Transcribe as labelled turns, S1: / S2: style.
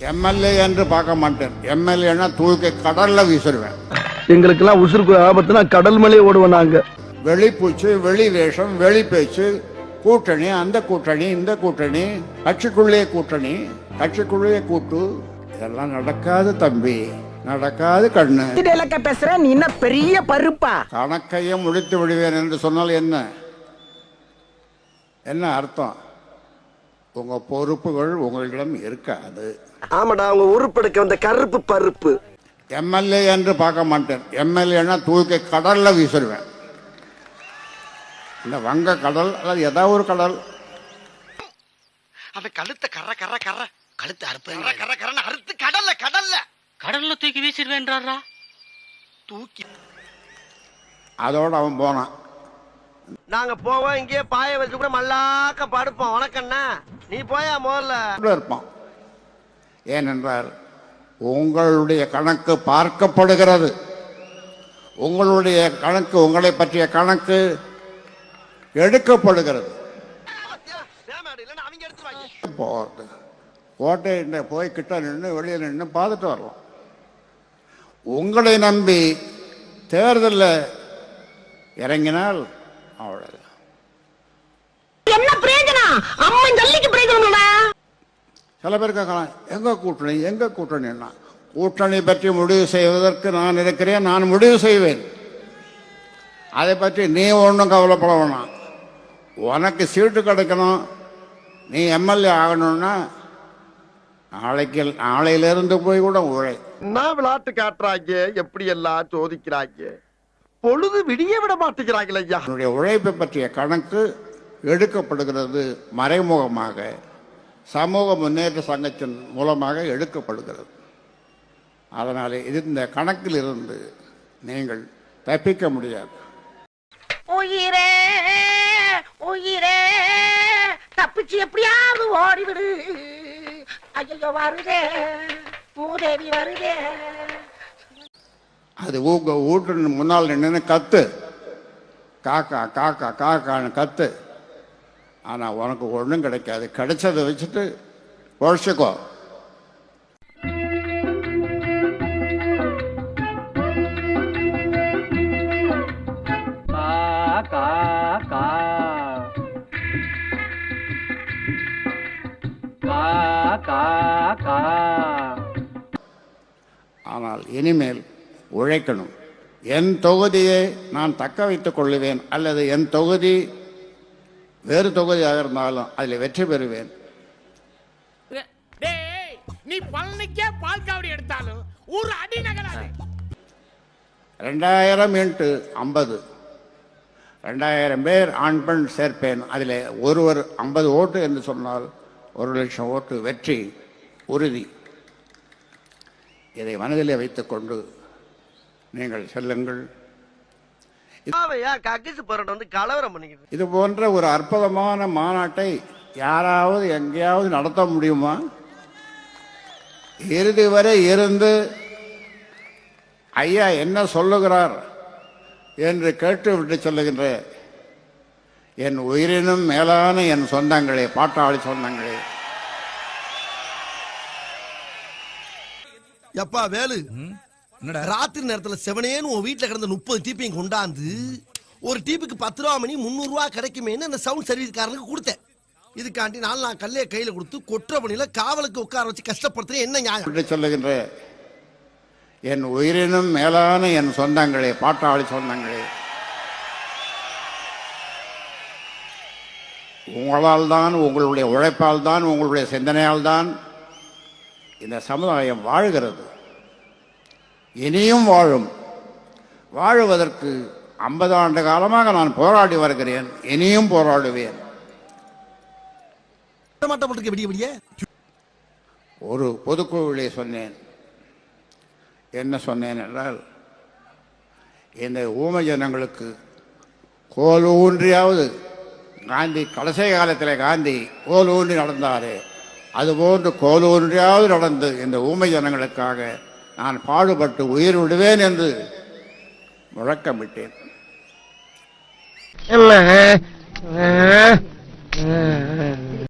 S1: MLA என்று பார்க்க மாட்டேன். எம்எல்ஏன்னா தூக்கி கடல்ல வீசிடுவேன்
S2: எங்களுக்கெல்லாம் உசுருக்கு ஆபத்துனா கடல் மேலே ஓடுவோம் நாங்க.
S1: வெளிப்பூச்சு வெளி வேஷம் வெளி பேச்சு கூட்டணி அந்த கூட்டணி இந்த கூட்டணி கட்சிக்குள்ளே கூட்டணி கட்சிக்குள்ளே கூட்டு. இதெல்லாம் நடக்காது தம்பி. நடக்காது கண்ணு.
S3: பேசுற நீ என்ன பெரிய பருப்பா?
S1: கணக்கையும் முடித்து விடுவேன் என்று சொன்னால் என்ன? என்ன அர்த்தம்? உங்க பொறுப்புகள் உங்களிடம் இருக்காது.
S2: ஆமாடா அவங்க உருப்பெடுக்க வந்த கருப்பு பருப்பு.
S1: எம்எல்ஏ என்று பார்க்க மாட்டேன். எம்எல்ஏன்னா தூக்கி கடல்ல வீசிடுவேன் இந்த வங்க கடல் அல்லது ஏதாவது ஒரு கடல்.
S4: அந்த கழுத்தை கர கர கர கழுத்து அறுப்பு. கர கர கரன்னு அறுத்து கடல்ல கடல்ல.
S5: கடல்ல தூக்கி வீசிடுவேன்றாரா
S4: தூக்கி.
S1: அதோட அவன் போனான்.
S2: நாங்க போவோம் இங்கேயே பாய வச்சு கூட மல்லாக்க படுப்போம். வணக்கண்ணா நீ போயா முதல்ல
S1: இருப்பான். ஏனென்றால் உங்களுடைய கணக்கு பார்க்கப்படுகிறது. உங்களுடைய கணக்கு உங்களை பற்றிய கணக்கு எடுக்கப்படுகிறது. போகிறது கோட்டையிட்ட போய் கிட்ட நின்று வெளியே நின்று பார்த்துட்டு வரலாம். உங்களை நம்பி தேர்தலில் இறங்கினால் அவ்வளவு
S3: என்ன பிரயோஜனம் அம்மன் ஜல்லிக்கு பிரயோஜனம்டா
S1: சில பேர் கேட்கலாம் எங்க கூட்டணி? எங்க கூட்டணின்னா கூட்டணி பற்றி முடிவு செய்வதற்கு நான் இருக்கிறேன் நான் முடிவு செய்வேன். அதை பற்றி நீ ஒன்றும் கவலைப்பட வேணாம். உனக்கு சீட்டு கிடைக்கணும். நீ எம்எல்ஏ ஆகணும்னா நாளைக்கு நாளையிலிருந்து போய் கூட உழை.
S2: என்ன விளையாட்டு காட்டுறாங்க எப்படி எல்லாம் சோதிக்கிறாங்க? பொழுது விடிய விட மாட்டேங்கிறாங்களே ஐயா.
S1: என்னுடைய உழைப்பை பற்றிய கணக்கு எடுக்கப்படுகிறது மறைமுகமாக. சமூக முன்னேற்ற சங்கத்தின் மூலமாக எடுக்கப்படுகிறது. அதனாலே இது இந்த கணக்கில் இருந்து நீங்கள் தப்பிக்க முடியாது.
S3: உயிரே உயிரே தப்பிச்சு எப்படியாவது ஓடிவிடு. ஐயோ வருதே மூதேவி வருதே.
S1: அது உங்க வீட்டு முன்னால் நின்று கத்து. காக்கா காக்கா காக்கான்னு கத்து. ஆனால் உனக்கு ஒன்றும் கிடைக்காது. கிடைச்சதை வச்சுட்டு உழைச்சிக்கோ. ஆனால் இனிமேல் உழைக்கணும். என் தொகுதியை நான் தக்க வைத்துக் கொள்ளுவேன். அல்லது என் தொகுதி வேறு தொகுதியாக இருந்தாலும் அதில் வெற்றி பெறுவேன்.
S6: நீ பழனிக்கே பால் காவடி எடுத்தாலும் ஒரு அடி நகராது
S1: ரெண்டாயிரம் இன்ட்டு ஐம்பது. ரெண்டாயிரம் பேர் ஆண் பெண் சேர்ப்பேன். அதில் ஒருவர் ஐம்பது ஓட்டு என்று சொன்னால் ஒரு லட்சம் ஓட்டு வெற்றி உறுதி. இதை மனதிலே வைத்துக்கொண்டு நீங்கள் செல்லுங்கள்.
S2: கக்கிசு பரோட்டை வந்து கலவரம் பண்ணிக்கிட்டு
S1: இது போன்ற ஒரு அற்புதமான மாநாட்டை யாராவது எங்கேயாவது நடத்த முடியுமா? இறுதி வரை இருந்து ஐயா என்ன சொல்லுகிறார் என்று கேட்டுவிட்டு சொல்லுகின்ற என் உயிரினும் மேலான என் சொந்தங்களே பாட்டாளி சொந்தங்களே.
S7: எப்பா வேலு. ராத்திரி நேரத்துல செவனேன்னு உன் வீட்டுல கிடந்த முப்பது டீப்பையும் கொண்டாந்து ஒரு டீப்புக்கு பத்து ரூபா மணி முந்நூறு ரூபா கிடைக்குமேன்னு அந்த சவுண்ட் சர்வீஸ்காரனுக்கு கொடுத்தேன். இதுக்காண்டி நாலு நான் கல்லைய கையில கொடுத்து கொற்ற பணியில காவலுக்கு உட்கார வச்சு கஷ்டப்படுத்துறேன் என்ன நியாயம்?
S1: சொல்லுகின்ற என் உயிரினும் மேலான என் சொந்தங்களே பாட்டாளி சொந்தங்களே உங்களால் தான் உங்களுடைய உழைப்பால் தான் உங்களுடைய சிந்தனையால் தான் இந்த சமுதாயம் வாழ்கிறது. இனியும் வாழும். வாழுவதற்கு ஐம்பது ஆண்டு காலமாக நான் போராடி வருகிறேன். இனியும் போராடுவேன். ஒரு பொதுக்குழுவிலே சொன்னேன். என்ன சொன்னேன் என்றால் இந்த ஊமை ஜனங்களுக்கு கோல் ஊன்றியாவது காந்தி கடைசி காலத்தில் காந்தி கோல் ஊன்றி நடந்தாரே. அதுபோன்று கோல் ஊன்றியாவது நடந்து இந்த ஊமை ஜனங்களுக்காக நான் பாடுபட்டு உயிர் விடுவேன் என்று முழக்கமிட்டேன்.
S3: அம்மா